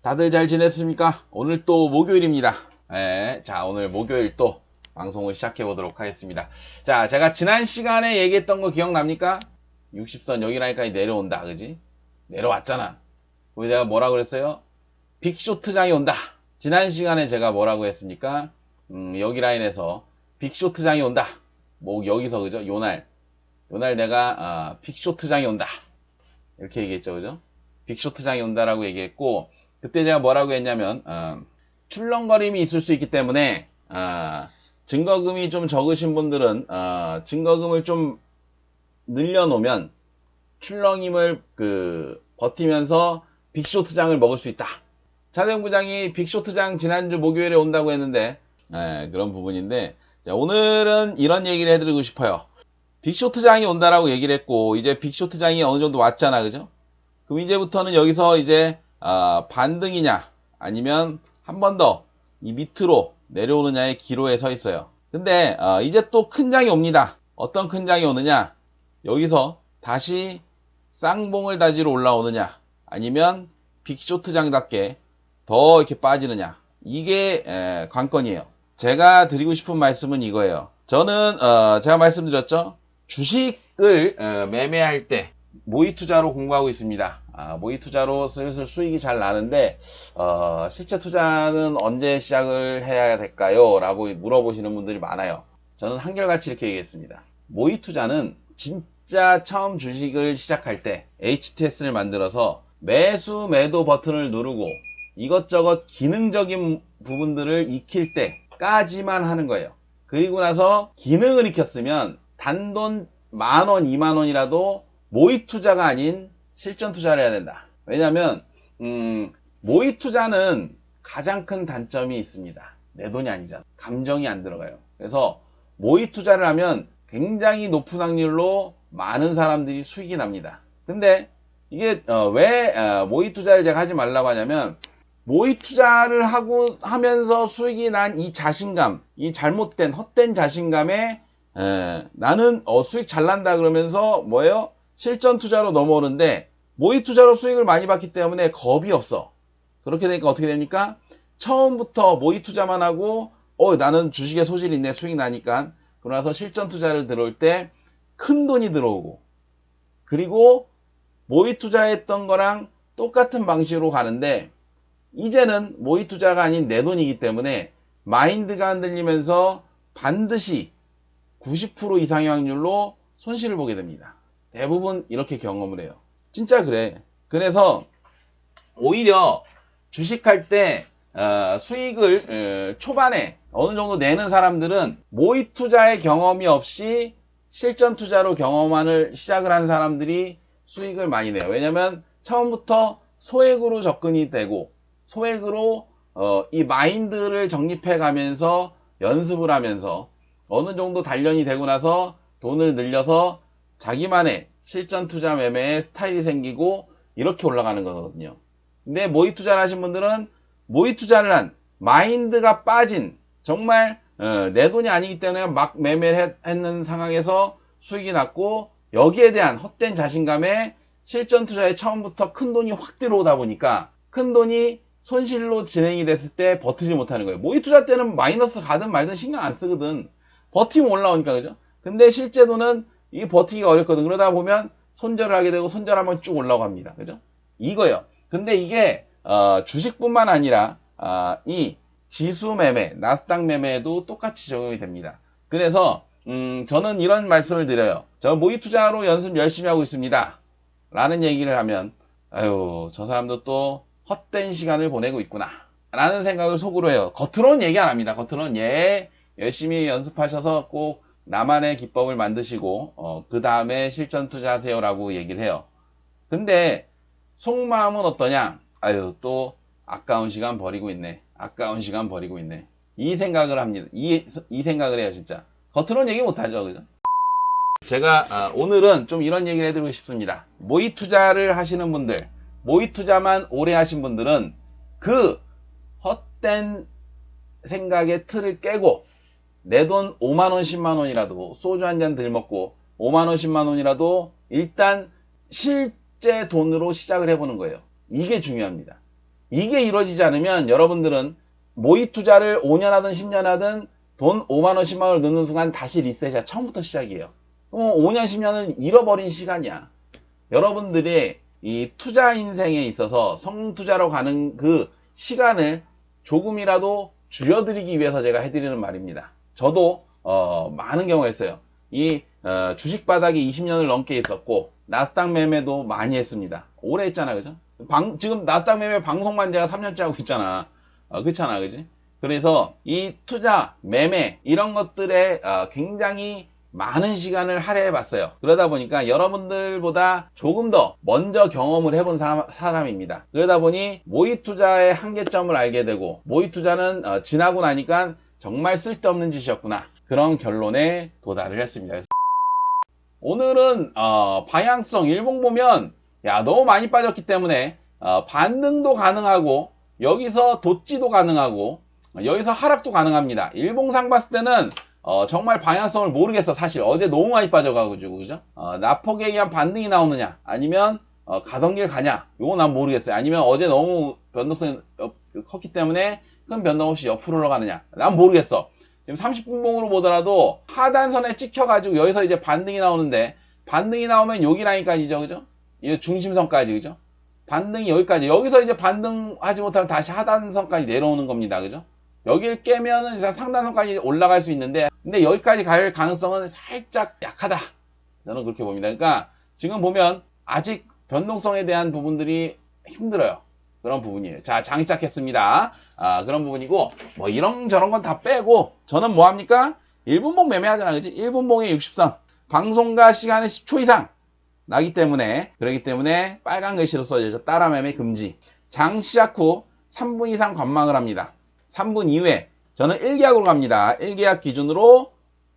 다들 잘 지냈습니까? 오늘 또 목요일입니다. 예, 자, 오늘 목요일 또 방송을 시작해 보도록 하겠습니다. 자, 제가 지난 시간에 얘기했던 거 기억납니까? 60선 여기라니까 내려온다, 그지? 내려왔잖아. 거기 내가 뭐라 그랬어요? 빅쇼트장이 온다. 지난 시간에 제가 뭐라고 했습니까? 음, 여기 라인에서 빅쇼트장이 온다. 뭐 여기서 그죠? 요날 요날 내가 아, 빅쇼트장이 온다. 이렇게 얘기했죠, 그죠? 빅쇼트장이 온다라고 얘기했고 그때 제가 뭐라고 했냐면 어, 출렁거림이 있을 수 있기 때문에 어, 증거금이 좀 적으신 분들은 어, 증거금을 좀 늘려놓으면 출렁임을 그 버티면서 빅쇼트장을 먹을 수 있다. 차정 부장이 빅쇼트장 지난주 목요일에 온다고 했는데 예, 그런 부분인데 자, 오늘은 이런 얘기를 해드리고 싶어요. 빅쇼트장이 온다라고 얘기를 했고 이제 빅쇼트장이 어느 정도 왔잖아, 그죠? 그럼 이제부터는 여기서 이제 아, 반등이냐 아니면 한 번 더 이 밑으로 내려오느냐의 기로에 서 있어요. 근데 어, 이제 또 큰 장이 옵니다. 어떤 큰 장이 오느냐? 여기서 다시 쌍봉을 다지러 올라오느냐? 아니면 빅쇼트 장답게 더 이렇게 빠지느냐? 이게 에, 관건이에요. 제가 드리고 싶은 말씀은 이거예요. 저는 어, 제가 말씀드렸죠. 주식을 어, 매매할 때 모의 투자로 공부하고 있습니다. 아, 모의 투자로 슬슬 수익이 잘 나는데 어, 실제 투자는 언제 시작을 해야 될까요? 라고 물어보시는 분들이 많아요. 저는 한결같이 이렇게 얘기했습니다. 모의 투자는 진짜 처음 주식을 시작할 때 HTS를 만들어서 매수 매도 버튼을 누르고 이것저것 기능적인 부분들을 익힐 때까지만 하는 거예요. 그리고 나서 기능을 익혔으면 단돈 만 원, 이만 원이라도 모의 투자가 아닌 실전 투자를 해야 된다. 왜냐하면 음, 모의 투자는 가장 큰 단점이 있습니다. 내 돈이 아니잖아. 감정이 안 들어가요. 그래서 모의 투자를 하면 굉장히 높은 확률로 많은 사람들이 수익이 납니다. 근데 이게 어, 왜 어, 모의 투자를 제가 하지 말라고 하냐면 모의 투자를 하고 하면서 수익이 난 이 자신감, 이 잘못된 헛된 자신감에 에, 나는 어, 수익 잘 난다 그러면서 뭐예요? 실전 투자로 넘어오는데 모의 투자로 수익을 많이 받기 때문에 겁이 없어. 그렇게 되니까 어떻게 됩니까? 처음부터 모의 투자만 하고 어 나는 주식에 소질이 있네 수익 나니까 그러나서 실전 투자를 들어올 때 큰 돈이 들어오고 그리고 모의 투자했던 거랑 똑같은 방식으로 가는데 이제는 모의 투자가 아닌 내 돈이기 때문에 마인드가 흔들리면서 반드시 90% 이상의 확률로 손실을 보게 됩니다. 대부분 이렇게 경험을 해요. 진짜 그래. 그래서 오히려 주식할 때 어, 수익을 어, 초반에 어느 정도 내는 사람들은 모의 투자의 경험이 없이 실전 투자로 경험을 시작을 한 사람들이 수익을 많이 내요. 왜냐면 처음부터 소액으로 접근이 되고 소액으로 어, 이 마인드를 정립해 가면서 연습을 하면서 어느 정도 단련이 되고 나서 돈을 늘려서 자기만의 실전 투자 매매의 스타일이 생기고 이렇게 올라가는 거거든요. 근데 모의 투자를 하신 분들은 모의 투자를 한 마인드가 빠진 정말 어, 내 돈이 아니기 때문에 막 매매를 했, 했는 상황에서 수익이 났고 여기에 대한 헛된 자신감에 실전 투자에 처음부터 큰 돈이 확 들어오다 보니까 큰 돈이 손실로 진행이 됐을 때 버티지 못하는 거예요. 모의 투자 때는 마이너스 가든 말든 신경 안 쓰거든. 버티면 올라오니까 그죠? 근데 실제 돈은 이 버티기가 어렵거든. 그러다 보면 손절을 하게 되고 손절하면 쭉 올라갑니다. 그죠? 이거요. 근데 이게 어, 주식뿐만 아니라 어, 이 지수 매매, 나스닥 매매에도 똑같이 적용이 됩니다. 그래서 음, 저는 이런 말씀을 드려요. 저 모의 투자로 연습 열심히 하고 있습니다. 라는 얘기를 하면 아유 저 사람도 또 헛된 시간을 보내고 있구나. 라는 생각을 속으로 해요. 겉으로는 얘기 안 합니다. 겉으로는 예 열심히 연습하셔서 꼭 나만의 기법을 만드시고 어, 그 다음에 실전 투자하세요 라고 얘기를 해요. 근데 속마음은 어떠냐? 아유 또 아까운 시간 버리고 있네. 아까운 시간 버리고 있네. 이 생각을 합니다. 이, 이 생각을 해요 진짜. 겉으로는 얘기 못하죠, 그죠? 제가 아, 오늘은 좀 이런 얘기를 해드리고 싶습니다. 모의 투자를 하시는 분들, 모의 투자만 오래 하신 분들은 그 헛된 생각의 틀을 깨고 내 돈 5만원, 10만원이라도 소주 한 잔 들 먹고 5만원, 10만원이라도 일단 실제 돈으로 시작을 해보는 거예요. 이게 중요합니다. 이게 이루어지지 않으면 여러분들은 모의 투자를 5년 하든 10년 하든 돈 5만원, 10만원을 넣는 순간 다시 리셋이야. 처음부터 시작이에요. 그럼 5년, 10년은 잃어버린 시간이야. 여러분들의 이 투자 인생에 있어서 성투자로 가는 그 시간을 조금이라도 줄여드리기 위해서 제가 해드리는 말입니다. 저도 어, 많은 경우가 있어요. 이 어, 주식 바닥이 20년을 넘게 있었고 나스닥 매매도 많이 했습니다. 오래 했잖아, 그죠? 방, 지금 나스닥 매매 방송만 제가 3년째 하고 있잖아. 어, 그렇잖아, 그지? 그래서 이 투자, 매매 이런 것들에 어, 굉장히 많은 시간을 할애해 봤어요. 그러다 보니까 여러분들보다 조금 더 먼저 경험을 해본 사, 사람입니다. 그러다 보니 모의 투자의 한계점을 알게 되고 모의 투자는 어, 지나고 나니까 정말 쓸데없는 짓이었구나. 그런 결론에 도달을 했습니다. 그래서 오늘은 어, 방향성 일봉 보면 야 너무 많이 빠졌기 때문에 어, 반등도 가능하고 여기서 돋지도 가능하고 어, 여기서 하락도 가능합니다. 일봉상 봤을 때는 어, 정말 방향성을 모르겠어 사실 어제 너무 많이 빠져가지고 그죠? 어, 나폭에 의한 반등이 나오느냐 아니면 어, 가던 길 가냐 요거 난 모르겠어요. 아니면 어제 너무 변동성이 어, 컸기 때문에 큰 변동 없이 옆으로 올라가느냐 난 모르겠어. 지금 30분봉으로 보더라도 하단선에 찍혀가지고 여기서 이제 반등이 나오는데 반등이 나오면 여기 라인까지죠 그죠? 이 중심선까지 그죠? 반등이 여기까지 여기서 이제 반등하지 못하면 다시 하단선까지 내려오는 겁니다 그죠? 여기를 깨면은 상단선까지 올라갈 수 있는데 근데 여기까지 갈 가능성은 살짝 약하다 저는 그렇게 봅니다 그러니까 지금 보면 아직 변동성에 대한 부분들이 힘들어요 그런 부분이에요. 자 장이 시작했습니다. 아 그런 부분이고 뭐 이런 저런 건 다 빼고 저는 뭐 합니까? 1분봉 매매하잖아 그지 1분봉에 60선. 방송가 시간은 10초 이상 나기 때문에 그렇기 때문에 빨간 글씨로 써져서 따라 매매 금지. 장 시작 후 3분 이상 관망을 합니다. 3분 이후에 저는 1계약으로 갑니다. 1계약 기준으로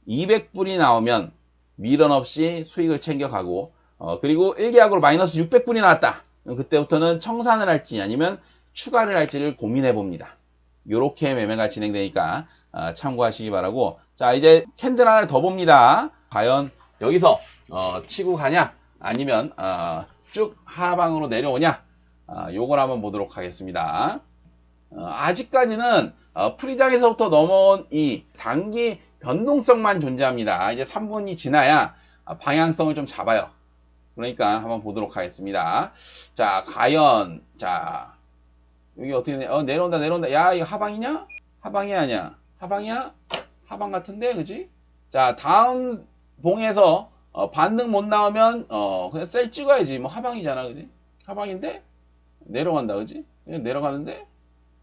200불이 나오면 미련 없이 수익을 챙겨가고 어, 그리고 1계약으로 마이너스 600불이 나왔다 그럼 그때부터는 청산을 할지 아니면 추가를 할지를 고민해 봅니다. 이렇게 매매가 진행되니까 어, 참고하시기 바라고. 자 이제 캔들 하나를 더 봅니다. 과연 여기서 어, 치고 가냐? 아니면 어, 쭉 하방으로 내려오냐? 어, 요걸 한번 보도록 하겠습니다. 어, 아직까지는 어, 프리장에서부터 넘어온 이 단기 변동성만 존재합니다. 이제 3분이 지나야 어, 방향성을 좀 잡아요 그러니까 한번 보도록 하겠습니다. 자 과연 자 여기 어떻게 내, 어, 내려온다 내려온다. 야 이거 하방이냐? 하방이 아니야. 하방이야? 하방 같은데 그지? 자 다음 봉에서 어, 반등 못 나오면 어 그냥 셀 찍어야지. 뭐 하방이잖아 그지? 하방인데? 내려간다 그지? 그냥 내려가는데?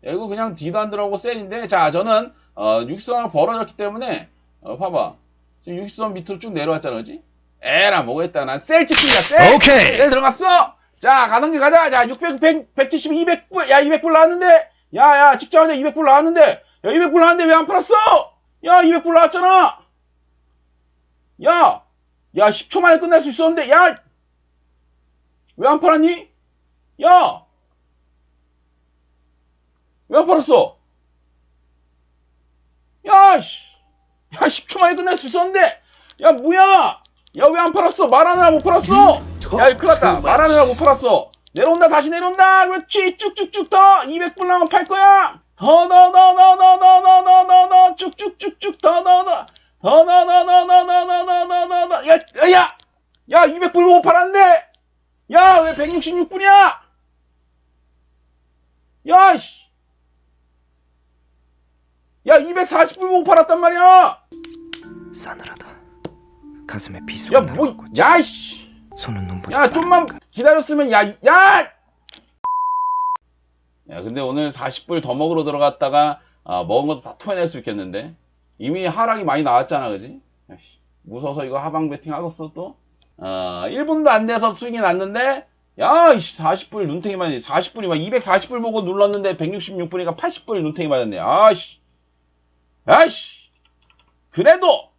야, 이거 그냥 뒤도 안 들어가고 셀인데? 자 저는 어 60선을 벌어졌기 때문에 어 봐봐. 지금 60선 밑으로 쭉 내려왔잖아 그지 에라 뭐겠다 난 셀 찍기야 셀 오케이. 셀 들어갔어 자 가는 길 가자 자 600, 100, 170, 200불 야 200불 나왔는데 야야 직장한테 200불 나왔는데 야 200불 나왔는데 왜 안 팔았어 야 200불 나왔잖아 야 야, 10초 만에 끝날 수 있었는데, 야! 왜 안 팔았니? 야! 왜 안 팔았어? 야, 씨! 야, 10초 만에 끝날 수 있었는데! 야, 뭐야! 야, 왜 안 팔았어? 말하느라 못 팔았어! 야, 이거 큰일 났다. 말하느라 못 팔았어. 내려온다, 다시 내려온다! 그렇지! 쭉쭉쭉 더! 200불 나면 팔 거야! 더, 더, 더, 더, 더, 더, 더, 더, 쭉쭉쭉쭉 더, 더, 더! 더, 더, 더, 더, 더, 더, 더, 더, 더, 더, 더, 야, 야! 야, 200불 못 팔았는데! 야, 왜 166불이야? 야, 씨! 야, 240불 못 팔았단 말이야! 싸늘하다. 가슴에 야, 비수가 뭐, 날아오고 야, 씨! 손은 눈보다 야, 좀만 빠르니까. 기다렸으면, 야, 야! 야, 근데 오늘 40불 더 먹으러 들어갔다가, 아, 먹은 것도 다 토해낼 수 있겠는데? 이미 하락이 많이 나왔잖아, 그지? 야, 씨, 무서워서 이거 하방 베팅 하겠어, 또? 어, 1분도 안 돼서 수익이 났는데, 야, 이씨, 40불 눈탱이 맞네. 40불이 막 240불 보고 눌렀는데 166불이니까 80불 눈탱이 맞았네. 아씨. 아씨. 그래도,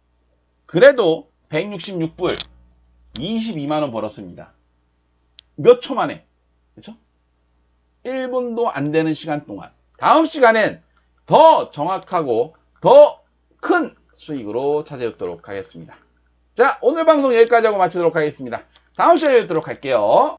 그래도 166불 22만원 벌었습니다. 몇 초 만에. 그쵸? 1분도 안 되는 시간 동안. 다음 시간엔 더 정확하고 더 큰 수익으로 찾아뵙도록 하겠습니다. 자, 오늘 방송 여기까지 하고 마치도록 하겠습니다. 다음 시간에 뵙도록 할게요.